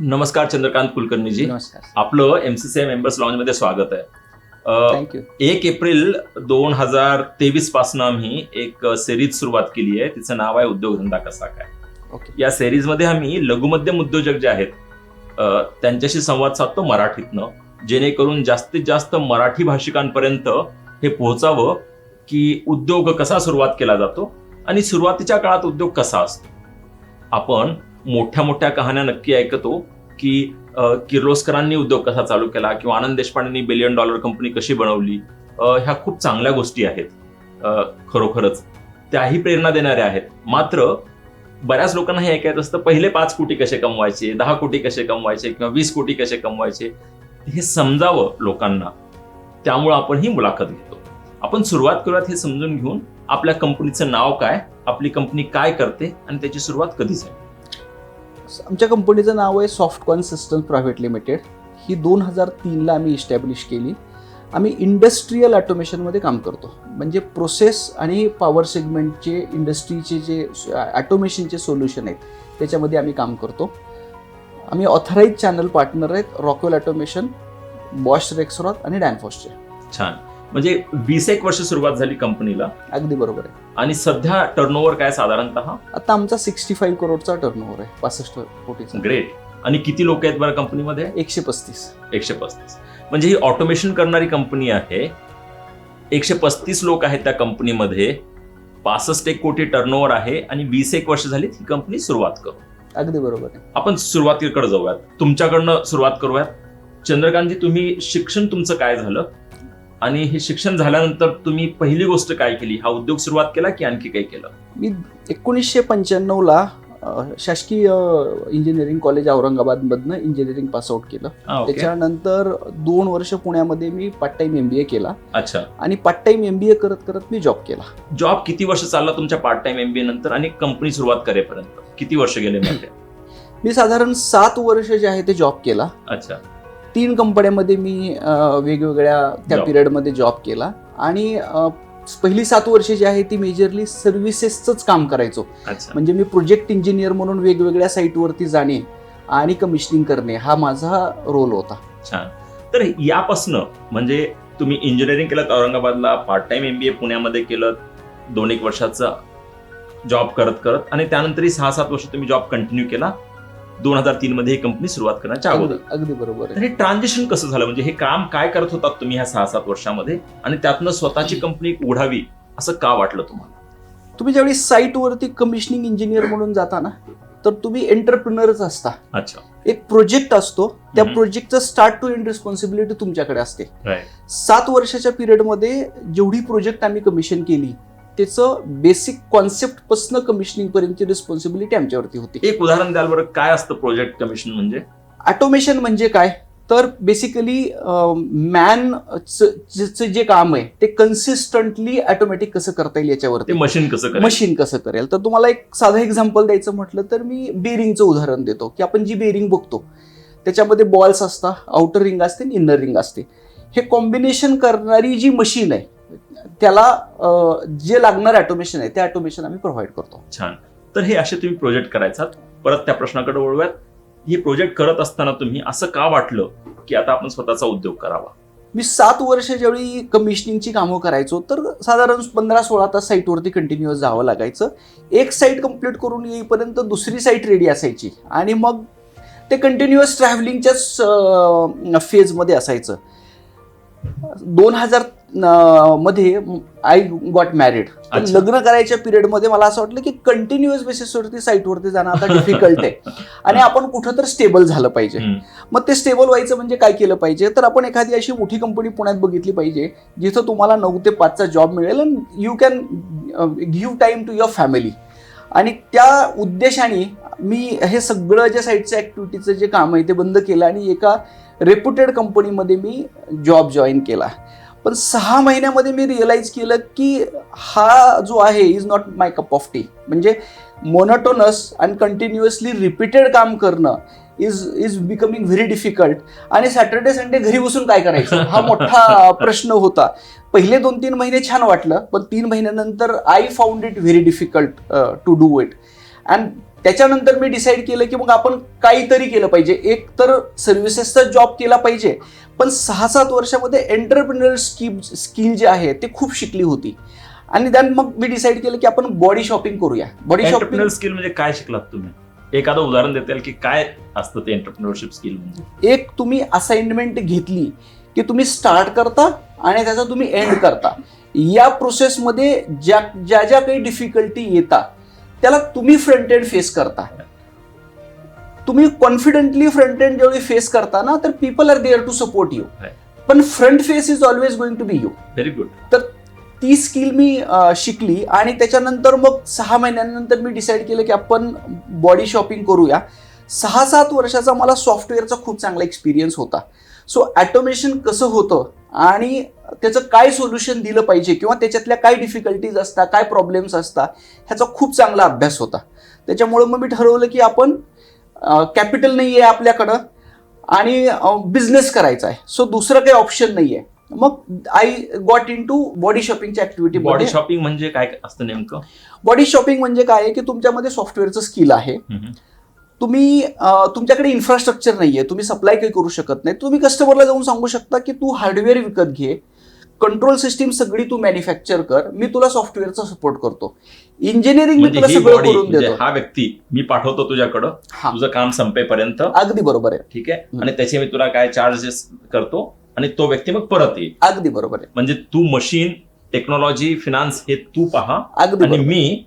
नमस्कार चंद्रकांत कुलकर्णीजी. नमस्कार. आपलं एमसीसीआय मेंबर्स लॉन्च मध्ये स्वागत आहे. एक एप्रिल दोन हजार तेवीसपासून आम्ही एक सिरीज सुरुवात केली आहे. तिचं नाव आहे उद्योगधंदा कसा काय. या सिरीजमध्ये आम्ही लघुमध्यम उद्योजक जे आहेत त्यांच्याशी संवाद साधतो मराठीतनं जेणेकरून जास्तीत जास्त मराठी भाषिकांपर्यंत हे पोहोचावं की उद्योग कसा सुरुवात केला जातो आणि सुरुवातीच्या काळात उद्योग कसा असतो. आपण मोठ्या मोठ्या कहाण्या नक्की ऐकतो की किर्लोस्करांनी उद्योग कसा चालू केला किंवा आनंद देशपांडेंनी बिलियन डॉलर कंपनी कशी बनवली ह्या खूप चांगल्या गोष्टी आहेत खरोखरच. त्याही प्रेरणा देणाऱ्या आहेत. मात्र बऱ्याच लोकांना हे ऐकायचं असतं पहिले पाच कोटी कसे कमवायचे दहा कोटी कसे कमवायचे किंवा वीस कोटी कसे कमवायचे हे समजावं लोकांना. त्यामुळं आपण ही मुलाखत घेतो. आपण सुरुवात करूयात हे समजून घेऊन आपल्या कंपनीचं नाव काय आपली कंपनी काय करते आणि त्याची सुरुवात कधी झाली? आमच्या कंपनीचं नाव आहे सॉफ्टकॉन सिस्टम्स प्रायव्हेट लिमिटेड. ही दोन हजार तीनला आम्ही इस्टॅब्लिश केली. आम्ही इंडस्ट्रीयल ऑटोमेशनमध्ये काम करतो. म्हणजे प्रोसेस आणि पॉवर सेगमेंटचे इंडस्ट्रीचे जे ॲटोमेशनचे सोल्युशन आहेत त्याच्यामध्ये आम्ही काम करतो. आम्ही ऑथराईज चॅनल पार्टनर आहेत रॉकवेल ऑटोमेशन बॉश रेक्सरॉथ आणि डॅनफॉसचे छान. म्हणजे वीस एक वर्ष सुरुवात झाली कंपनीला. अगदी बरोबर आहे. आणि सध्या टर्नओव्हर काय साधारणतः? आता आमचा सिक्स्टी फाईव्ह करोडचा टर्नओव्हर आहे पासष्ट कोटीचा. ग्रेट आणि किती लोक आहेत बरं कंपनीमध्ये? एकशे पस्तीस. एकशे पस्तीस. म्हणजे ही ऑटोमेशन करणारी कंपनी आहे. एकशे पस्तीस लोक आहेत त्या कंपनीमध्ये पासष्ट एक कोटी टर्नओव्हर आहे आणि वीस एक वर्ष झाली ही कंपनी सुरुवात करू अगदी बरोबर आहे. आपण सुरुवातीकडे जाऊयात. तुमच्याकडनं सुरुवात करूयात. चंद्रकांतजी तुम्ही शिक्षण तुमचं काय झालं? आणि हे शिक्षण झाल्यानंतर तुम्ही पहिली गोष्ट काय केली? हा उद्योग सुरुवात केला की आणखी काही केलं? मी एकोणीसशे पंच्याण्णवला शासकीय इंजिनिअरिंग कॉलेज औरंगाबादमधनं इंजिनिअरिंग पास आउट केलं. त्याच्यानंतर दोन वर्ष पुण्यामध्ये मी part time M B A केला. अच्छा. आणि part time M B A करत करत मी जॉब केला. जॉब किती वर्ष चालला तुमच्या पार्ट टाइम एमबीए नंतर आणि कंपनी सुरुवात करेपर्यंत? किती वर्ष गेले मी साधारण सात वर्ष जे आहे ते जॉब केला. अच्छा. तीन कंपन्यामध्ये मी वेगवेगळ्या त्या. पिरियडमध्ये जॉब केला. आणि पहिली सात वर्ष जी आहे ती मेजरली सर्व्हिसेसचंच काम करायचो. म्हणजे मी प्रोजेक्ट इंजिनियर म्हणून वेगवेगळ्या साईटवरती जाणे आणि कमिशनिंग करणे हा माझा रोल होता. छान. तर यापासनं म्हणजे तुम्ही इंजिनिअरिंग केलं औरंगाबादला पार्ट टाइम एमबीए पुण्यामध्ये केलं दोन एक वर्षाचा जॉब करत करत आणि त्यानंतरही सहा सात वर्ष तुम्ही जॉब कंटिन्यू केला. दोन हजार तीन मध्ये ही कंपनी सुरुवात करण्याच्या अगोदर. अगदी बरोबर आहे. हे ट्रान्झिशन कसं झालं? म्हणजे हे काम काय करत होतात तुम्ही ह्या सहा सात वर्षामध्ये? आणि त्यातनं स्वतःची कंपनी उघडावी असं का वाटलं तुम्हाला? तुम्ही ज्यावेळी साईटवरती कमिशनिंग इंजिनियर म्हणून जाता ना तर तुम्ही एंटरप्रिनरच असता. अच्छा. एक प्रोजेक्ट असतो त्या हम्म. प्रोजेक्टचं स्टार्ट टू एंड रिस्पॉन्सिबिलिटी तुमच्याकडे असते. सात वर्षाच्या पिरियडमध्ये जेवढी प्रोजेक्ट आम्ही कमिशन केली त्याचं बेसिक कॉन्सेप्टपासून कमिशनिंग पर्यंतची रिस्पॉन्सिबिलिटी आमच्यावरती होती. एक उदाहरण द्याल बरं काय असतं प्रोजेक्ट कमिशन म्हणजे? ऑटोमेशन म्हणजे काय? तर बेसिकली मॅन जे काम आहे ते कन्सिस्टंटली ऑटोमॅटिक कसं करता येईल याच्यावरती. मशीन कसं करायचं मशीन कसं करेल? तर तुम्हाला एक साधं एक्झाम्पल द्यायचं म्हटलं तर मी बेरिंगचं उदाहरण देतो. की आपण जी बेरिंग बघतो त्याच्यामध्ये बॉल्स असतात आउटर रिंग असते आणि इन्नर रिंग असते. हे कॉम्बिनेशन करणारी जी मशीन आहे त्याला जे लागणार ऑटोमेशन आहे ते ऑटोमेशन आम्ही प्रोव्हाइड करतो. छान. तर हे असे तुम्ही प्रोजेक्ट करायचा परत त्या प्रश्नाकडे वळूयात. हे प्रोजेक्ट करत असताना तुम्ही असं का वाटलं की आता आपण स्वतःचा उद्योग करावा? मी सात वर्ष ज्यावेळी कमिशनिंगची कामं करायचो तर साधारण पंधरा सोळा तास साईटवरती कंटिन्युअस जावं लागायचं. एक साईट कंप्लीट करून येईपर्यंत दुसरी साईट रेडी असायची. आणि मग ते कंटिन्युअस ट्रॅव्हलिंगच्याच फेजमध्ये असायचं. दोन हजार मध्ये आय गॉट मॅरिड. लग्न करायच्या पिरियडमध्ये मला असं वाटलं की कंटिन्युअस बेसिसवरती साईटवरती जाणं आता डिफिकल्ट आहे. आणि आपण कुठं तर स्टेबल झालं पाहिजे. मग ते स्टेबल व्हायचं म्हणजे काय केलं पाहिजे? तर आपण एखादी अशी मोठी कंपनी पुण्यात बघितली पाहिजे जिथं तुम्हाला नऊ ते पाचचा जॉब मिळेल आणि you can give time to your family आणि त्या उद्देशाने मी हे सगळं जे साईडचं ॲक्टिव्हिटीचं जे काम आहे ते बंद केलं आणि एका रेप्युटेड कंपनीमध्ये मी जॉब जॉईन केला. पण सहा महिन्यामध्ये मी रिअलाईज केलं की हा जो आहे is not my cup of tea म्हणजे मोनोटोनस आणि कंटिन्युअसली रिपीटेड काम करणं is is becoming very difficult आणि सॅटर्डे संडे घरी बसून काय करायचं? हा मोठा प्रश्न होता. पहिले दोन तीन महिने छान वाटलं पण तीन महिन्यानंतर I found it very difficult to do it and त्याच्यानंतर मी डिसाईड केलं की मग आपण काहीतरी केलं पाहिजे. एक तर सर्व्हिसेसचा जॉब केला पाहिजे. पण सहा सात वर्षामध्ये एंटरप्रिनर स्किल स्किल जे आहे ते खूप शिकली होती. आणि देन मग मी डिसाईड केलं की आपण बॉडी शॉपिंग करूया. बॉडी शॉपिंग स्किल म्हणजे काय शिकलात तुम्ही? एखादं उदाहरण देता येईल की काय असतं ते एंटरप्रिनरशिप स्किल म्हणजे? एक तुम्ही असाइनमेंट घेतली की तुम्ही स्टार्ट करता आणि त्याचा तुम्ही एंड करता. या प्रोसेसमध्ये ज्या ज्या ज्या काही डिफिकल्टी येतात त्याला तुम्ही फ्रंट एंड फेस करता. तुम्ही कॉन्फिडेंटली फ्रंट एंड ज्यावेळी फेस करता ना तर people are there to support you. पण front face is always going to be you very good तर ती स्किल मी शिकली आणि त्याच्यानंतर मग सहा महिन्यानंतर मी डिसाईड केलं की आपण बॉडी शॉपिंग करूया. सहा सात वर्षाचा मला सॉफ्टवेअरचा खूप चांगला एक्सपिरियन्स होता. सो ॲटोमेशन कसं होतं आणि त्याचं काय सोल्युशन दिलं पाहिजे किंवा त्याच्यातल्या काय डिफिकल्टीज असतात काय प्रॉब्लेम्स असतात ह्याचा खूप चांगला अभ्यास होता. त्याच्यामुळं मग मी ठरवलं की आपण कॅपिटल नाही आहे आपल्याकडं आणि बिझनेस करायचा आहे. सो दुसरं काही ऑप्शन नाही आहे मग I got in to body शॉपिंगच्या ऍक्टिव्हिटी बॉडी शॉपिंग म्हणजे काय असतं नेमकं? बॉडी शॉपिंग म्हणजे काय आहे की तुमच्यामध्ये सॉफ्टवेअरचं स्किल आहे. तुम्ही तुमच्याकडे इन्फ्रास्ट्रक्चर नाहीये. तुम्ही सप्लाय काही करू शकत नाही. तुम्ही कस्टमरला जाऊन सांगू शकता की तू हार्डवेअर विकत घे. कंट्रोल सिस्टीम सगळी तू मॅन्युफॅक्चर कर मी तुला सॉफ्टवेअरचा सपोर्ट करतो. इंजिनिअरिंग मी म्हणजे तुला सगळं करून म्हणजे देतो. हा व्यक्ती मी पाठवतो तुझ्याकडं तुझं काम संपेपर्यंत. अगदी बरोबर आहे. ठीक आहे. आणि त्याचे मी तुला काय चार्जेस करतो आणि तो व्यक्ती मग परत येईल. अगदी बरोबर आहे. म्हणजे तू मशीन टेक्नॉलॉजी फिनान्स हे तू पहा. अगदी मी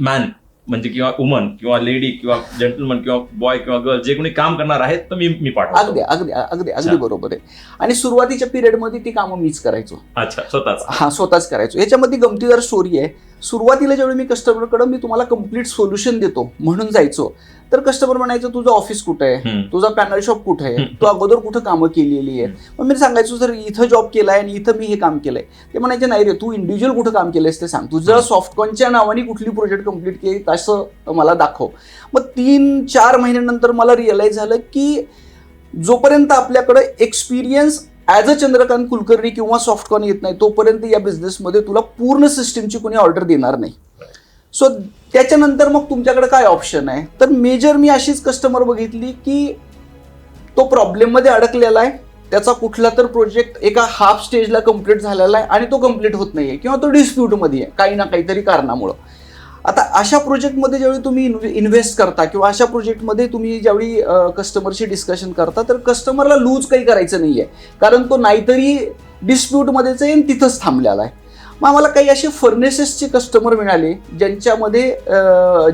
मॅन म्हणजे किंवा वुमन किंवा लेडी किंवा जेंटलमन किंवा बॉय किंवा गर्ल जे कोणी काम करणार आहेत तर मी मी अगदी पाठवतो. अगदी अगदी अगदी अच्छा. बरोबर आहे. आणि सुरुवातीच्या पिरियडमध्ये ती कामं मीच करायचो. अच्छा स्वतःच. हा स्वतःच करायचो. याच्यामध्ये गमतीदार स्टोरी आहे. सुरुवातीला ज्यावेळी मी कस्टमरकडे मी तुम्हाला कंप्लीट सोल्युशन देतो म्हणून जायचो. तर कस्टमर म्हणायचं तुझं ऑफिस कुठं आहे. तुझा पॅनल शॉप कुठे आहे. तू अगोदर कुठं कामं केलेली आहेत मग मी सांगायचो सर इथं जॉब केलाय आणि इथं मी हे काम केलंय. ते म्हणायचे नाही रे तू इंडिव्हिज्युअल कुठं काम केलंयस ते सांग. तुझं हम्म. सॉफ्टकॉनच्या नावाने कुठली प्रोजेक्ट कंप्लीट केली तसं मला दाखव. मग तीन चार महिन्यानंतर मला रिअलाईज झालं की जोपर्यंत आपल्याकडे experience as a Chandrakant Kulkarni किंवा सॉफ्टकॉन येत नाही तोपर्यंत या बिझनेसमध्ये तुला पूर्ण सिस्टीमची कोणी ऑर्डर देणार नाही. सो त्याच्यानंतर मग तुमच्याकडे काय ऑप्शन आहे? तर मेजर मी अशीच कस्टमर बघितली की तो प्रॉब्लेममध्ये अडकलेला आहे. त्याचा कुठला तर प्रोजेक्ट एका हाफ स्टेजला कंप्लीट झालेला आहे आणि तो कंप्लीट होत नाही आहे किंवा तो डिस्प्यूटमध्ये आहे काही ना काहीतरी कारणामुळं. आता अशा प्रोजेक्टमध्ये ज्यावेळी तुम्ही इन्व्हेस्ट करता किंवा अशा प्रोजेक्टमध्ये तुम्ही ज्यावेळी कस्टमरशी डिस्कशन करता तर कस्टमरला लूज काही करायचं नाही आहे कारण तो नाहीतरी डिस्प्यूटमध्येच येईन तिथंच थांबलेला आहे. मग आम्हाला काही असे फर्नेसेसचे कस्टमर मिळाले ज्यांच्यामध्ये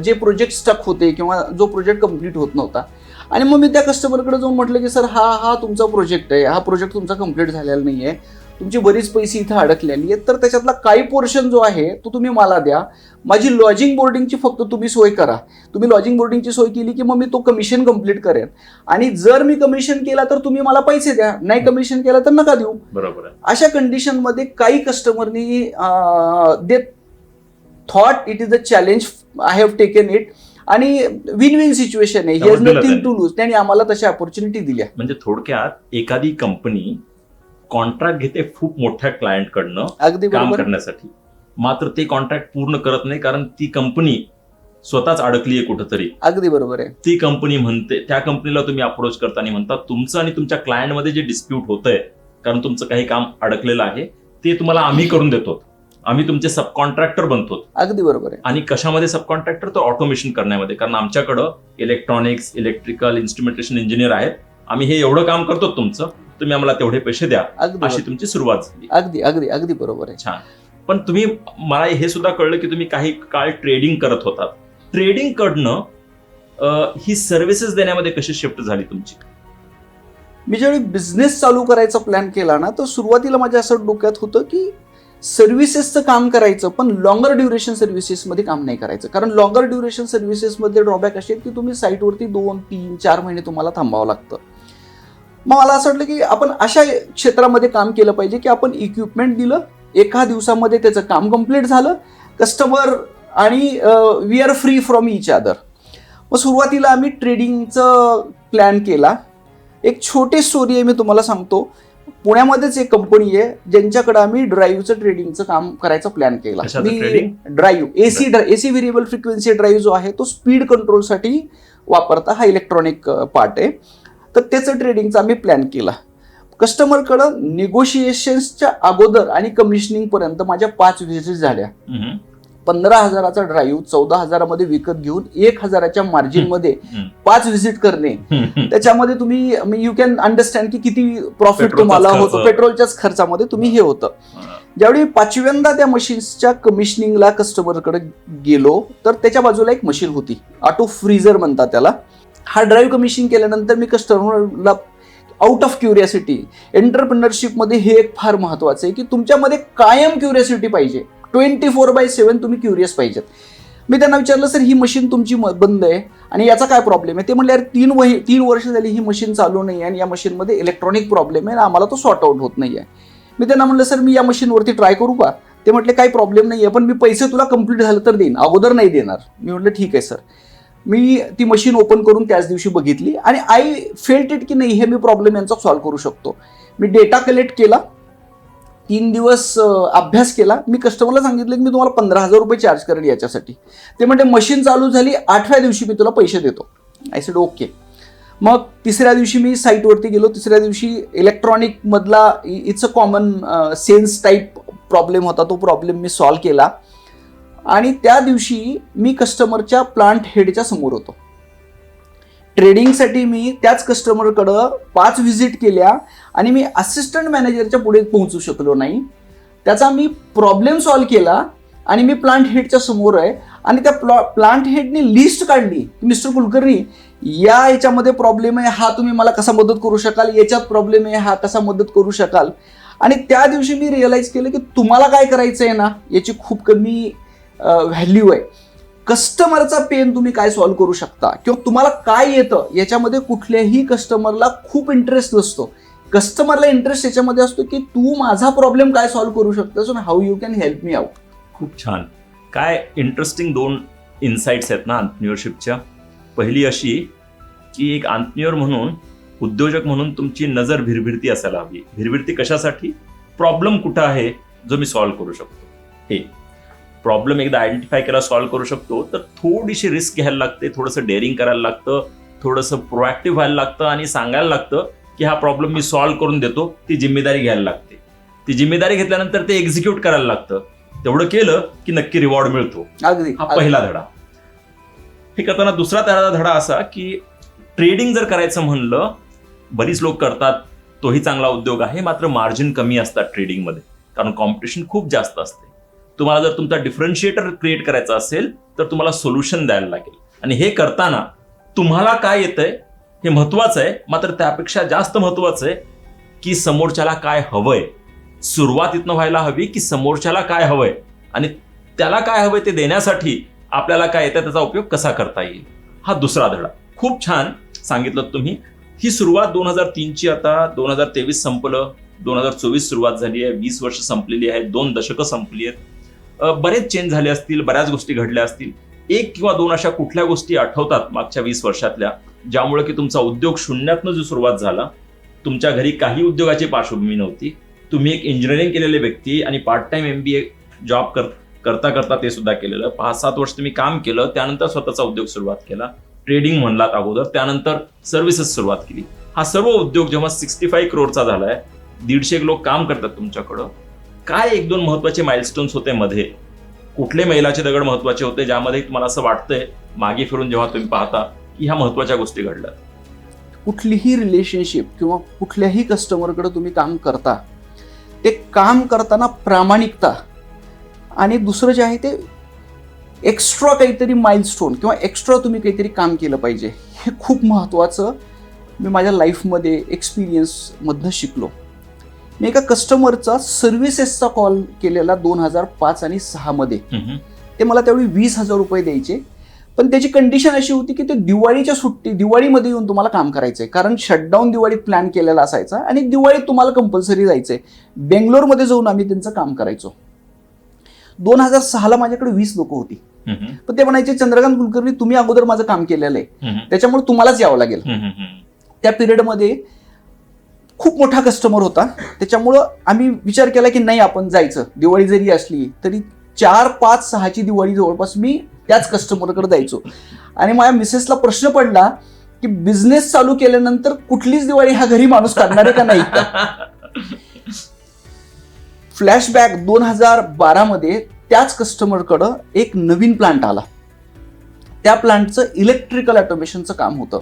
जे प्रोजेक्ट स्टक होते किंवा जो प्रोजेक्ट कंप्लीट होत नव्हता. आणि मग मी त्या कस्टमरकडे जाऊन म्हटलं की सर हा हा तुमचा प्रोजेक्ट आहे. हा प्रोजेक्ट तुमचा कंप्लीट झालेला नाही आहे तुमची बरीच पैसे इथं अडकलेली आहेत. तर त्याच्यातला काही पोर्शन जो आहे तो तुम्ही मला द्या. माझी लॉजिंग बोर्डिंगची फक्त तुम्ही सोय करा. तुम्ही लॉजिंग बोर्डिंगची सोय केली की मग मी तो कमिशन कंप्लीट करेन. आणि जर मी कमिशन केला तर तुम्ही मला पैसे द्या. नाही कमिशन केला तर नका देऊ. बरोबर अशा कंडिशनमध्ये काही कस्टमरनी they thought it is a challenge I have taken it आणि विन विन सिच्युएशन आहे नथिंग. टू लूज त्यांनी. आम्हाला तशा ऑपॉर्च्युनिटी दिल्या म्हणजे थोडक्यात एखादी कंपनी कॉन्ट्रॅक्ट घेते खूप मोठ्या क्लायंटकडनं अगदी काम करण्यासाठी. मात्र ते कॉन्ट्रॅक्ट पूर्ण करत नाही कारण ती कंपनी स्वतःच अडकली आहे कुठंतरी. अगदी बरोबर आहे. ती कंपनी म्हणते त्या कंपनीला तुम्ही अप्रोच करताना म्हणता तुमचं आणि तुमच्या क्लायंटमध्ये जे डिस्प्यूट होतंय कारण तुमचं काही काम अडकलेलं आहे ते तुम्हाला आम्ही करून देतो. आम्ही तुमचे सब कॉन्ट्रॅक्टर बनतो. अगदी बरोबर आहे. आणि कशामध्ये सब कॉन्ट्रॅक्टर तर ऑटोमेशन करण्यामध्ये. कारण आमच्याकडं इलेक्ट्रॉनिक्स इलेक्ट्रिकल इन्स्ट्रुमेंटेशन इंजिनियर आहेत. आम्ही हे एवढं काम करतो तुमचं. तुम्ही आम्हाला तेवढे पैसे द्या अगदी अशी. तुमची सुरुवात झाली. अगदी अगदी अगदी बरोबर आहे. छान. पण तुम्ही मला हे सुद्धा कळलं की तुम्ही काही काळ ट्रेडिंग करत होतात. ट्रेडिंग कडनं ही सर्व्हिसेस देण्यामध्ये कशी शिफ्ट झाली तुमची? मी ज्यावेळी बिझनेस चालू करायचा प्लॅन केला ना तर सुरुवातीला माझ्या असं डोक्यात होतं की सर्व्हिसेसचं काम करायचं पण लॉंगर ड्युरेशन सर्व्हिसेसमध्ये काम नाही करायचं. कारण लॉंगर ड्युरेशन सर्व्हिसेसमध्ये ड्रॉबॅक असे आहेत की तुम्ही साईटवरती दोन तीन चार महिने तुम्हाला थांबावं लागतं. मग मला असं वाटलं की आपण अशा क्षेत्रामध्ये काम केलं पाहिजे की आपण इक्विपमेंट दिलं एका दिवसामध्ये त्याचं काम कंप्लीट झालं कस्टमर आणि we are free from each other मग सुरुवातीला आम्ही ट्रेडिंगचं प्लॅन केला. एक छोटी स्टोरी आहे मी तुम्हाला सांगतो. पुण्यामध्येच एक कंपनी आहे ज्यांच्याकडे आम्ही ड्राईव्हचं ट्रेडिंगचं काम करायचा प्लॅन केला. मी? Drive AC AC variable frequency drive जो आहे तो स्पीड कंट्रोलसाठी वापरता हा इलेक्ट्रॉनिक पार्ट आहे. तर त्याचं ट्रेडिंगचा आम्ही प्लॅन केला. कस्टमरकडं निगोशिएशन्सच्या अगोदर आणि कमिशनिंग पर्यंत माझ्या पाच व्हिजिट झाल्या. पंधरा हजाराचा ड्राईव्ह चौदा हजारामध्ये विकत घेऊन एक हजाराच्या मार्जिनमध्ये हम्म. पाच व्हिजिट करणे. त्याच्यामध्ये तुम्ही यू कॅन अंडरस्टँड की किती प्रॉफिट तुम्हाला. होतो. पेट्रोलच्याच खर्चामध्ये तुम्ही हे होतं. ज्यावेळी पाचव्यांदा त्या मशीन्सच्या कमिशनिंगला कस्टमरकडे गेलो तर त्याच्या बाजूला एक मशीन होती. ऑटो फ्रीजर म्हणतात त्याला. हा ड्राईव्ह कमिशन केल्यानंतर मी कस्टमरला आउट ऑफ क्युरियासिटी एंटरप्रिनरशिपमध्ये हे एक फार महत्वाचं आहे की तुमच्यामध्ये कायम क्युरियासिटी पाहिजे. ट्वेंटी फोर बाय सेवन तुम्ही क्युरियस पाहिजेत. मी त्यांना विचारलं सर ही मशीन तुमची बंद आहे आणि याचा काय प्रॉब्लेम आहे? ते म्हणले यार तीन वही तीन वर्ष झाली ही मशीन चालू नाही आहे आणि या मशीनमध्ये इलेक्ट्रॉनिक प्रॉब्लेम आहे आणि आम्हाला तो सॉर्ट आउट होत नाही आहे. मी त्यांना म्हणलं सर मी या मशीनवरती ट्राय करू का? ते म्हटले काही प्रॉब्लेम नाही आहे पण मी पैसे तुला कंप्लीट झालं तर देईन अगोदर नाही देणार. मी म्हटलं ठीक आहे सर. मी ती मशीन ओपन करून त्याच दिवशी बघितली आणि आय फेल्ट इट की नाही हे मी प्रॉब्लेम यांचा सॉल्व्ह करू शकतो. मी डेटा कलेक्ट केला. तीन दिवस अभ्यास केला. मी कस्टमरला सांगितलं की मी तुम्हाला पंधरा हजार रुपये चार्ज करेन याच्यासाठी. ते म्हणजे मशीन चालू झाली आठव्या दिवशी मी तुला पैसे देतो. आय सेड ओके मग तिसऱ्या दिवशी मी साईटवरती गेलो. तिसऱ्या दिवशी इलेक्ट्रॉनिकमधला it's a common sense type problem होता. तो प्रॉब्लेम मी सॉल्व्ह केला. आणि त्या दिवशी मी कस्टमरच्या प्लांट हेडच्या समोर होतो. ट्रेडिंगसाठी मी त्याच कस्टमरकडं पाच व्हिजिट केल्या आणि मी असिस्टंट मॅनेजरच्या पुढे पोहोचू शकलो नाही. त्याचा मी प्रॉब्लेम सॉल्व्ह केला आणि मी प्लांट हेडच्या समोर आहे आणि त्या प्लॉ प्लांट हेडने लिस्ट काढली. की मिस्टर कुलकर्णी या याच्यामध्ये प्रॉब्लेम आहे हा तुम्ही मला कसा मदत करू शकाल? याच्यात प्रॉब्लेम आहे हा कसा मदत करू शकाल? आणि त्या दिवशी मी रिअलाईज केलं की तुम्हाला काय करायचं आहे ना? याची खूप कमी व्हॅल्यू आहे. कस्टमरचा पेन तुम्ही काय सॉल्व्ह करू शकता? किंवा तुम्हाला काय येतं? याच्यामध्ये कुठल्याही कस्टमरला खूप इंटरेस्ट नसतो. कस्टमरला इंटरेस्ट याच्यामध्ये असतो की तू माझा प्रॉब्लेम काय सॉल्व्ह करू शकतोस आणि how you can help me out खूप छान. काय इंटरेस्टिंग दोन इन्साइट्स आहेत ना आंतनिअरशिपच्या पहिली अशी की एक आंतनिअर म्हणून उद्योजक म्हणून तुमची नजर भिरभिरती असायला हवी. भिरभिरती कशासाठी? प्रॉब्लेम कुठं आहे जो मी सॉल्व्ह करू शकतो? हे. प्रॉब्लेम एकदा आयडेंटिफाय केला सॉल्व्ह करू शकतो तर थोडीशी रिस्क घ्यायला लागते थोडंसं डेअरिंग करायला लागतं थोडंसं प्रोॲक्टिव्ह व्हायला लागतं आणि सांगायला लागतं की हा प्रॉब्लेम मी सॉल्व्ह करून देतो ती जिम्मेदारी घ्यायला लागते. ती जिम्मेदारी घेतल्यानंतर ते एक्झिक्यूट करायला लागतं. तेवढं केलं की नक्की रिवॉर्ड मिळतो. अगदी हा पहिला धडा. हे करताना दुसरा त्याला धडा असा की ट्रेडिंग जर करायचं म्हणलं बरीच लोक करतात तोही चांगला उद्योग आहे मात्र मार्जिन कमी असतात ट्रेडिंगमध्ये कारण कॉम्पिटिशन खूप जास्त असते. तुम्हाला जर तुमचा डिफरन्शिएटर क्रिएट करायचा असेल तर तुम्हाला सोल्युशन द्यायला लागेल. आणि हे करताना तुम्हाला काय येतंय? हे महत्वाचं आहे मात्र त्यापेक्षा जास्त महत्वाचं आहे की समोरच्याला काय हवंय. सुरुवात इथनं व्हायला हवी की समोरच्याला काय हवंय. आणि त्याला काय हवंय ते देण्यासाठी आपल्याला काय येतं त्याचा उपयोग कसा करता येईल? हा दुसरा धडा. खूप छान सांगितलं तुम्ही. ही सुरुवात दोन हजार तीनची आता दोन हजार तेवीस संपलं दोन हजार चोवीस सुरुवात झाली आहे वीस वर्ष संपलेली आहेत दोन दशकं संपली आहेत. बरेच चेंज झाले असतील बऱ्याच गोष्टी घडल्या असतील. एक किंवा दोन अशा कुठल्या गोष्टी आठवतात मागच्या वीस वर्षातल्या ज्यामुळे की तुमचा उद्योग शून्यातनं जो सुरुवात झाला तुमच्या घरी काही उद्योगाची पार्श्वभूमी नव्हती. तुम्ही एक इंजिनिअरिंग केलेले व्यक्ती आणि part time M B A job कर करता करता ते सुद्धा केलेलं. पाच सात वर्ष तुम्ही काम केलं त्यानंतर स्वतःचा उद्योग सुरुवात केला. ट्रेडिंग म्हणलात अगोदर त्यानंतर सर्व्हिसेस सुरुवात केली. हा सर्व उद्योग जेव्हा सिक्स्टी फाईव्ह करोडचा झालाय दीडशे लोक काम करतात तुमच्याकडं काय एक दोन महत्त्वाचे माइलस्टोन्स होते मध्ये? कुठले मैलाचे दगड महत्त्वाचे होते? ज्यामध्ये तुम्हाला असं वाटतंय मागे फिरून जेव्हा तुम्ही पाहता की ह्या महत्त्वाच्या गोष्टी घडल्या? कुठलीही रिलेशनशिप किंवा कुठल्याही कस्टमरकडे तुम्ही काम करता ते काम करताना प्रामाणिकता आणि दुसरं जे आहे ते एक्स्ट्रा काहीतरी माइलस्टोन किंवा एक्स्ट्रा तुम्ही काहीतरी काम केलं पाहिजे हे खूप महत्त्वाचं मी माझ्या लाईफमध्ये एक्सपिरियन्समधनं शिकलो. मी एका कस्टमरचा सर्व्हिसेसचा कॉल केलेला दोन हजार पाच आणि सहामध्ये ते मला त्यावेळी वीस हजार रुपये द्यायचे. पण त्याची कंडिशन अशी होती की ते दिवाळीच्या सुट्टी दिवाळीमध्ये येऊन तुम्हाला काम करायचंय. कारण शटडाऊन दिवाळीत प्लॅन केलेला असायचा आणि दिवाळीत तुम्हाला कंपल्सरी जायचंय. बेंगलोरमध्ये जाऊन आम्ही त्यांचं काम करायचो. दोन हजार सहाला माझ्याकडे वीस लोक होती. पण ते म्हणायचे चंद्रकांत कुलकर्णी तुम्ही अगोदर माझं काम केलेलं आहे. त्याच्यामुळे तुम्हालाच यावं लागेल. त्या पिरियडमध्ये खूप मोठा कस्टमर होता. त्याच्यामुळं आम्ही विचार केला की नाही आपण जायचं. दिवाळी जरी असली तरी चार पाच सहाची दिवाळी जवळपास मी त्याच कस्टमरकडे जायचो. आणि माझ्या मिसेसला प्रश्न पडला की बिझनेस चालू केल्यानंतर कुठलीच दिवाळी हा घरी माणूस काढणार आहे का नाही? फ्लॅशबॅक दोन हजार बारामध्ये त्याच कस्टमरकडं एक नवीन प्लांट आला. त्या प्लांटचं इलेक्ट्रिकल ऑटोमेशनचं काम होतं.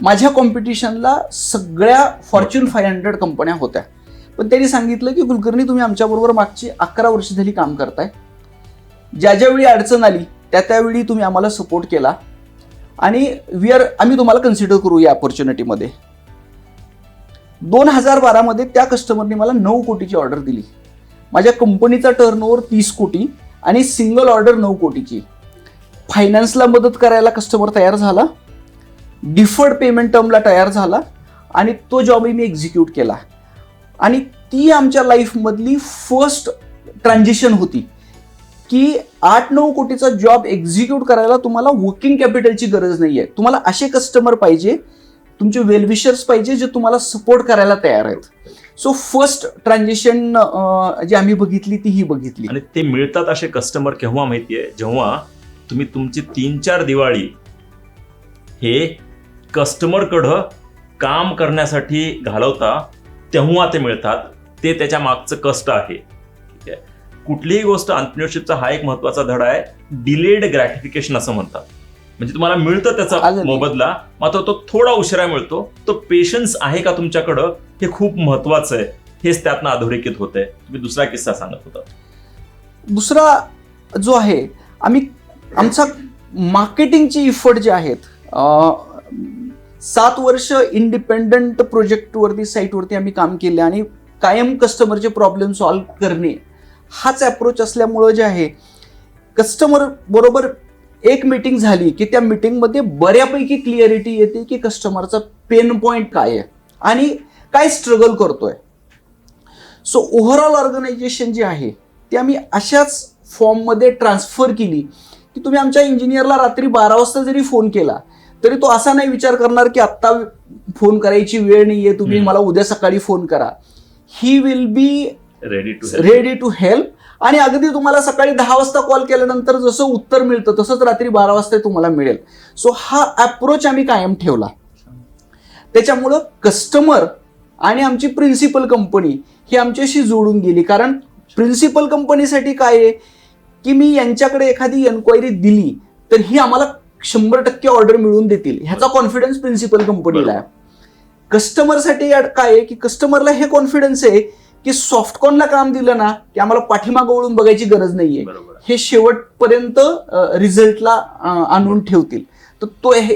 माझ्या कॉम्पिटिशनला सगळ्या फॉर्च्यून फाय हंड्रेड कंपन्या होत्या. पण त्यांनी सांगितलं की कुलकर्णी तुम्ही आमच्याबरोबर मागची अकरा वर्ष झाली काम करताय. ज्या ज्यावेळी अडचण आली त्या त्यावेळी तुम्ही आम्हाला सपोर्ट केला. आणि वी आर आम्ही तुम्हाला कन्सिडर करू या ऑपॉर्च्युनिटीमध्ये दोन हजार बारामध्ये त्या कस्टमरने मला नऊ कोटीची ऑर्डर दिली. माझ्या कंपनीचा टर्नओव्हर तीस कोटी आणि सिंगल ऑर्डर नऊ कोटीची. फायनान्सला मदत करायला कस्टमर तयार झाला. डिफर्ड पेमेंट टर्मला तयार झाला आणि तो जॉबही मी एक्झिक्यूट केला. आणि ती आमच्या लाईफमधली फर्स्ट ट्रान्झिशन होती की आठ नऊ कोटीचा जॉब एक्झिक्यूट करायला तुम्हाला वर्किंग कॅपिटलची गरज नाही आहे तुम्हाला असे कस्टमर पाहिजे तुमचे वेलविशर्स पाहिजे जे तुम्हाला सपोर्ट करायला तयार आहेत. सो फर्स्ट ट्रान्झिशन जी आम्ही बघितली ती ही बघितली. आणि ते मिळतात असे कस्टमर केव्हा माहितीये? जेव्हा तुम्ही तुमची तीन चार दिवाळी हे कस्टमरकडं काम करण्यासाठी घालवता तेव्हा ते मिळतात. ते त्याच्या मागचं कष्ट आहे. ठीक आहे? कुठलीही गोष्ट अंतरशिपचा हा एक महत्त्वाचा धडा आहे. डिलेड ग्रॅटिफिकेशन असं म्हणतात. म्हणजे तुम्हाला मिळतं त्याचा. मोबदला मात्र तो थोडा उशिरा मिळतो. तो पेशन्स आहे का तुमच्याकडं हे खूप महत्वाचं आहे. हेच त्यातनं अधोरेखित होत आहे तुम्ही दुसरा किस्सा सांगत होता. दुसरा जो आहे आम्ही आमचा मार्केटिंगचे इफर्ट जे आहेत सात वर्ष इंडिपेंडंट प्रोजेक्टवरती साईटवरती आम्ही काम केले आणि कायम कस्टमरचे प्रॉब्लेम सॉल्व्ह करणे. हाच अप्रोच असल्यामुळं जे आहे कस्टमर बरोबर एक मीटिंग झाली की त्या मीटिंगमध्ये बऱ्यापैकी क्लिअरिटी येते की कस्टमरचा पेन पॉईंट काय आहे आणि काय स्ट्रगल करतोय. सो ओव्हरऑल ऑर्गनायझेशन जे आहे ते आम्ही अशाच फॉर्ममध्ये ट्रान्सफर केली की तुम्ही आमच्या इंजिनियरला रात्री बारा वाजता जरी फोन केला तरी तो असा नाही विचार करणार की आत्ता फोन करायची वेळ नाहीये तुम्ही. मला उद्या सकाळी फोन करा. He will be ready to ready to help आणि अगदी तुम्हाला सकाळी दहा वाजता कॉल केल्यानंतर जसं उत्तर मिळतं तसंच रात्री बारा वाजता तुम्हाला मिळेल. सो हा अप्रोच आम्ही कायम ठेवला. त्याच्यामुळं कस्टमर आणि आमची प्रिन्सिपल कंपनी ही आमच्याशी जोडून गेली. कारण प्रिन्सिपल कंपनीसाठी काय आहे? की मी यांच्याकडे एखादी एन्क्वायरी दिली तर ही आम्हाला शंभर टक्के ऑर्डर मिळवून देतील. ह्याचा कॉन्फिडन्स प्रिन्सिपल कंपनीला आहे. कस्टमरसाठी काय आहे की कस्टमरला हे कॉन्फिडन्स आहे की सॉफ्टकॉनला काम दिलं ना की आम्हाला पाठीमागं वळून बघायची गरज नाहीये. हे शेवटपर्यंत रिझल्टला आणून ठेवतील. तर तो हे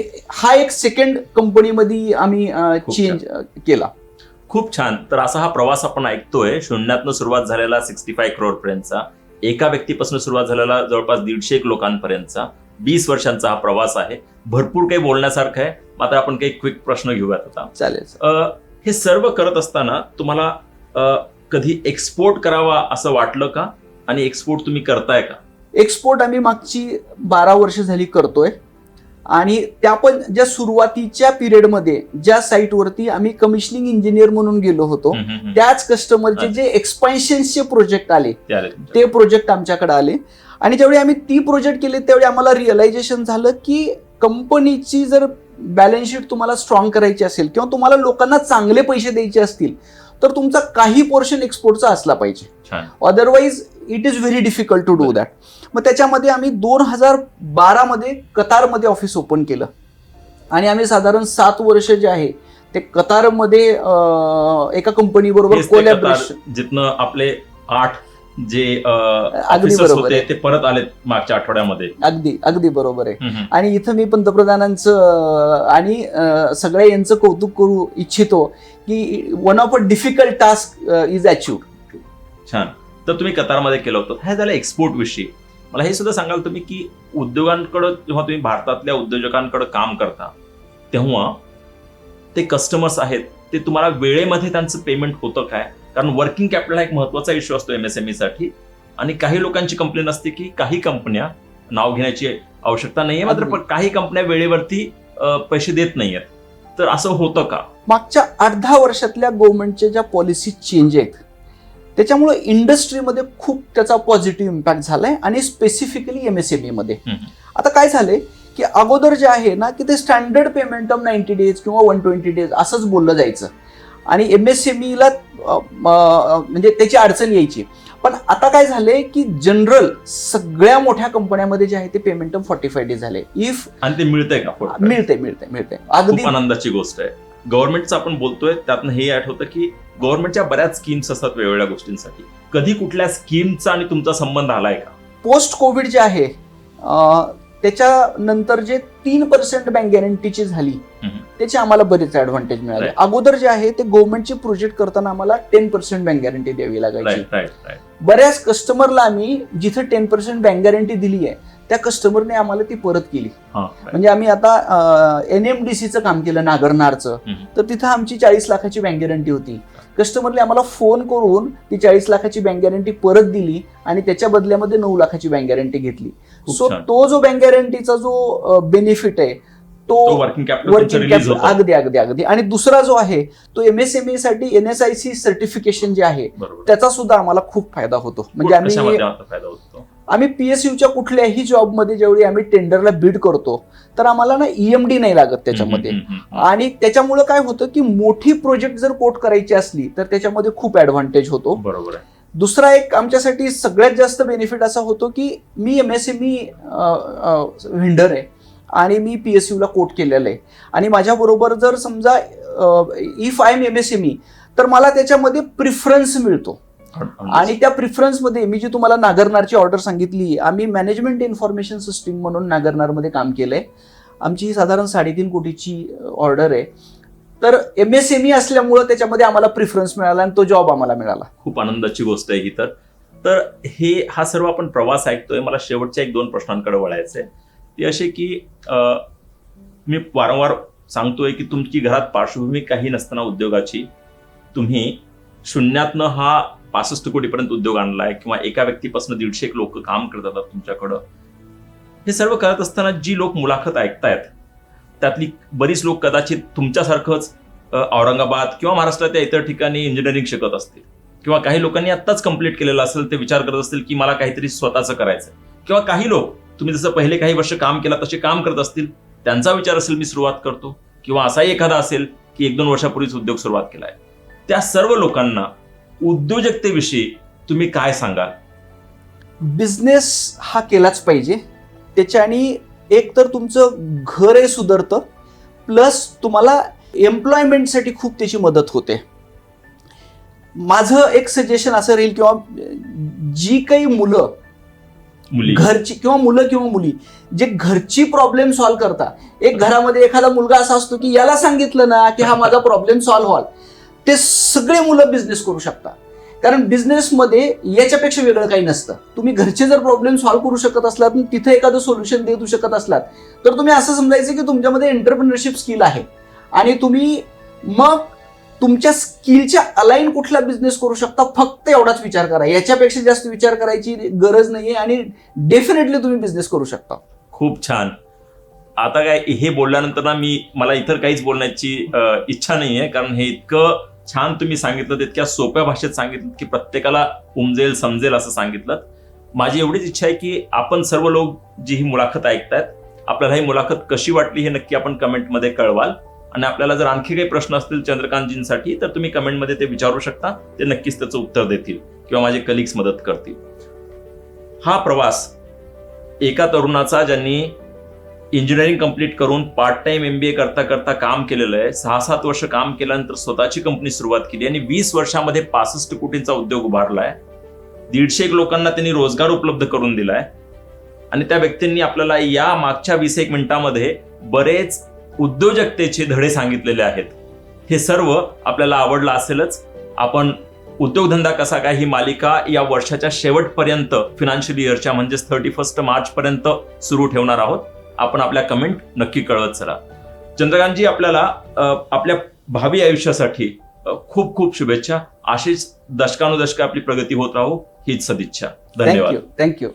एक सेकंड कंपनीमध्ये आम्ही चेंज केला. खूप छान. तर असा हा प्रवास आपण ऐकतोय. शून्यातनं सुरुवात झालेला सिक्स्टी फाय करोड पर्यंतचा. एका व्यक्तीपासून सुरुवात झालेला जवळपास दीडशे एक लोकांपर्यंतचा. वीस वर्षांचा हा प्रवास आहे. भरपूर काही बोलण्यासारखं आहे. मात्र आपण काही क्विक प्रश्न घेऊयात आता. चालेल हे सर्व करत असताना तुम्हाला कधी एक्सपोर्ट करावा असं वाटलं का? आणि एक्सपोर्ट तुम्ही करताय का? एक्सपोर्ट आम्ही मागची बारा वर्ष झाली करतोय. आणि त्या पण ज्या सुरुवातीच्या पिरियडमध्ये ज्या साईटवरती आम्ही कमिशनिंग इंजिनियर म्हणून गेलो होतो. त्याच कस्टमरचे जे एक्सपान्शनचे प्रोजेक्ट आले. ते प्रोजेक्ट आमच्याकडे आले. आणि ज्यावेळी आम्ही ती प्रोजेक्ट केले त्यावेळी आम्हाला रिअलायझेशन झालं की कंपनीची जर बॅलन्स शीट तुम्हाला स्ट्रॉंग करायची असेल किंवा तुम्हाला लोकांना चांगले पैसे द्यायचे असतील तर तुमचा काही पोर्शन एक्सपोर्टचा असला पाहिजे. Otherwise it is very difficult to do that मग त्याच्यामध्ये आम्ही दोन हजार बारामध्ये कतारमध्ये ऑफिस ओपन केलं. आणि आम्ही साधारण सात वर्ष जे आहे ते कतारमध्ये एका कंपनी बरोबर हेच ते कोलॅबरेशन जिथनं आपले आठ जे अगदी ऑफिसर्स बरोबर. ते परत आले मागच्या आठवड्यामध्ये. अगदी अगदी बरोबर आहे. आणि इथं मी पंतप्रधानांचं आणि सगळ्या यांचं कौतुक करू इच्छितो की one of a difficult task is achieve छान. तर तुम्ही कतारमध्ये केलं होतं. हे झालं एक्सपोर्ट विषयी. मला हे सुद्धा सांगाल तुम्ही की उद्योगांकडं जेव्हा तुम्ही भारतातल्या उद्योजकांकडे काम करता तेव्हा ते कस्टमर्स आहेत ते तुम्हाला वेळेमध्ये त्यांचं पेमेंट होतं काय? कारण वर्किंग कॅपिटल हा एक महत्त्वाचा इश्यू असतो एमएसएमई साठी. आणि काही लोकांची कंप्लेन असते की काही कंपन्या नाव घेण्याची आवश्यकता नाहीये मात्र काही कंपन्या वेळेवरती पैसे देत नाहीयेत. तर असं होतं का? मागच्या दहा वर्षातल्या गव्हर्नमेंटच्या ज्या पॉलिसी चेंज आहेत त्याच्यामुळे इंडस्ट्रीमध्ये खूप त्याचा पॉझिटिव्ह इम्पॅक्ट झालाय आणि स्पेसिफिकली एम एस एम. आता काय झालंय की अगोदर जे आहे ना की ते standard payment of ninety days किंवा वन ट्वेंटी डेज असंच बोललं जायचं. आणि एम एस एम ईला म्हणजे त्याची अडचण यायची. पण आता काय झालंय की जनरल सगळ्या मोठ्या कंपन्यामध्ये जे आहे ते पेमेंट फॉर्टी फाय डेज झाले. इफ आणि ते मिळतंय का? मिळते मिळते मिळते अगदी आनंदाची गोष्ट आहे. गव्हर्नमेंटचं आपण बोलतोय त्यातनं हे आठवतं की गव्हर्नमेंटच्या बऱ्याच स्कीम्स असतात वेगवेगळ्या गोष्टींसाठी. कधी कुठल्या स्कीमचा आणि तुमचा संबंध आलाय का? पोस्ट कोविड जे आहे त्याच्यानंतर जे तीन पर्सेंट बँक गॅरंटीची झाली. त्याचे आम्हाला बरेच ऍडव्हान्टेज मिळाले. अगोदर जे आहे ते गव्हर्नमेंटचे प्रोजेक्ट करताना आम्हाला टेन पर्सेंट बँक गॅरंटी द्यावी लागायची बऱ्याच कस्टमरला आम्ही जिथे टेन पर्सेंट बँक गॅरंटी दिली आहे त्या कस्टमरने आम्हाला ती परत केली हा. म्हणजे आम्ही आता एन एम डी सीचं काम केलं नागरनारचं. तर तिथं आमची चाळीस लाखाची बँक गॅरंटी होती कस्टमरने आम्हाला फोन करून ती चाळीस लाखाची बँक गॅरंटी परत दिली आणि त्याच्या बदल्यामध्ये नऊ लाखाची बँक गॅरंटी घेतली सो. तो जो बँक गॅरंटीचा जो बेनिफिट आहे तो वर्किंग कॅपिटल अगदी अगदी अगदी. आणि दुसरा जो आहे तो एमएसएमई साठी N S I C certification जे आहे त्याचा सुद्धा आम्हाला खूप फायदा होतो. म्हणजे आम्ही आम्ही पीएसयूच्या कुठल्याही जॉबमध्ये जेवढी आम्ही टेंडरला बीड करतो तर आम्हाला ना ईएमडी नाही लागत त्याच्यामध्ये. आणि त्याच्यामुळे काय होतं की मोठी प्रोजेक्ट जर कोट करायची असली तर त्याच्यामध्ये खूप ऍडव्हान्टेज होतो. बरोबर दुसरा एक आमच्यासाठी सगळ्यात जास्त बेनिफिट असा होतो की मी M S M E vendor आहे. आणि मी पी एस यूला कोट केलेलं आहे. आणि माझ्याबरोबर जर समजा if I am M S M E तर मला त्याच्यामध्ये प्रिफरन्स मिळतो. आणि त्या प्रिफरन्समध्ये मी जी तुम्हाला नागरनारची ऑर्डर सांगितली आम्ही मॅनेजमेंट इन्फॉर्मेशन सिस्टीम म्हणून नागरनारमध्ये काम केलंय. आमची साधारण साडेतीन कोटीची ऑर्डर आहे. तर एम एस एम ई असल्यामुळं त्याच्यामध्ये आम्हाला प्रिफरन्स मिळाला आणि तो जॉब आम्हाला मिळाला. खूप आनंदाची गोष्ट आहे ही तर. तर हे हा सर्व आपण प्रवास ऐकतोय. मला शेवटच्या एक दोन प्रश्नांकडे वळायचंय. ते असे की अं, मी वारंवार सांगतोय की तुमची घरात पार्श्वभूमी काही नसताना उद्योगाची तुम्ही शून्यातनं हा पासष्ट कोटीपर्यंत उद्योग आणलाय किंवा एका व्यक्तीपासून दीडशे लोक काम करत असतात तुमच्याकडं. हे सर्व करत असताना जी लोक मुलाखत ऐकतायत त्यातली बरीच लोक कदाचित तुमच्यासारखंच औरंगाबाद किंवा महाराष्ट्रातल्या इतर ठिकाणी इंजिनिअरिंग शिकत असतील. किंवा काही लोकांनी आत्ताच कंप्लीट केलेलं असेल ते विचार करत असतील की मला काहीतरी स्वतःचं करायचं किंवा काही लोक तुम्ही जसं पहिले काही वर्ष काम केला तसे काम करत असतील त्यांचा विचार असेल मी सुरुवात करतो. किंवा असाही एखादा असेल की एक दोन वर्षापूर्वीच उद्योग सुरुवात केला आहे त्या सर्व लोकांना उद्योजकतेविषयी तुम्ही काय सांगाल? बिझनेस हा केलाच पाहिजे. त्याच्याने एक तर तुमचं घरही सुधारतं प्लस तुम्हाला एम्प्लॉयमेंटसाठी खूप त्याची मदत होते. माझं एक सजेशन असं राहील किंवा जी काही मुलं घरची किंवा मुलं किंवा मुली जे घरची प्रॉब्लेम सॉल्व्ह करतात एक घरामध्ये एखादा मुलगा असा असतो की याला सांगितलं ना की हा माझा प्रॉब्लेम सॉल्व्ह व्हाल. ते सगळे मुलं बिझनेस करू शकतात कारण बिझनेसमध्ये याच्यापेक्षा वेगळं काही नसतं. तुम्ही घरचे जर प्रॉब्लेम सॉल्व्ह करू शकत असलात तिथे एखादं सोल्युशन देऊ शकत असलात तर तुम्ही असं समजायचं की तुमच्यामध्ये एंटरप्रिनरशिप स्किल आहे. आणि तुम्ही मग तुमच्या स्किलच्या अलाईन कुठला बिझनेस करू शकता फक्त एवढाच विचार करा. याच्यापेक्षा जास्त विचार करायची गरज नाहीये आणि डेफिनेटली तुम्ही बिझनेस करू शकता. खूप छान. आता काय हे बोलल्यानंतर ना मी मला इतर काहीच बोलण्याची इच्छा नाही आहे कारण हे इतकं छान तुम्ही सांगितलं इतक्या सोप्या भाषेत सांगितलं की प्रत्येकाला उमजेल समजेल असं सांगितलं. माझी एवढीच इच्छा आहे की आपण सर्व लोक जी ही मुलाखत ऐकतायत आपल्याला ही मुलाखत कशी वाटली हे नक्की आपण कमेंटमध्ये कळवाल. आणि आपल्याला जर आणखी काही प्रश्न असतील चंद्रकांतजींसाठी तर तुम्ही कमेंटमध्ये ते विचारू शकता. ते नक्कीच त्याचं उत्तर देतील किंवा माझे कलिग्स मदत करतील. हा प्रवास एका तरुणाचा ज्यांनी इंजिनिअरिंग कंप्लीट करून part time M B A करता करता काम केलेलं आहे सहा सात वर्ष काम केल्यानंतर स्वतःची कंपनी सुरुवात केली आणि वीस वर्षामध्ये पासष्ट कोटींचा उद्योग उभारलाय. दीडशे एक लोकांना त्यांनी रोजगार उपलब्ध करून दिलाय. आणि त्या व्यक्तींनी आपल्याला या मागच्या वीस एक मिनिटांमध्ये बरेच उद्योजकतेचे धडे सांगितलेले आहेत. हे सर्व आपल्याला आवडलं असेलच. आपण उद्योगधंदा कसा काय ही मालिका या वर्षाच्या शेवटपर्यंत फिनान्शियल इयरच्या म्हणजेच थर्टी फर्स्ट मार्चपर्यंत सुरू ठेवणार आहोत. आपण आपल्या कमेंट नक्की कळवत चला. चंद्रकांतजी आपल्याला आपल्या भावी आयुष्यासाठी खूप खूप शुभेच्छा. अशीच दशकानुदशक आपली प्रगती होत राहू हीच सदिच्छा. धन्यवाद. थँक्यू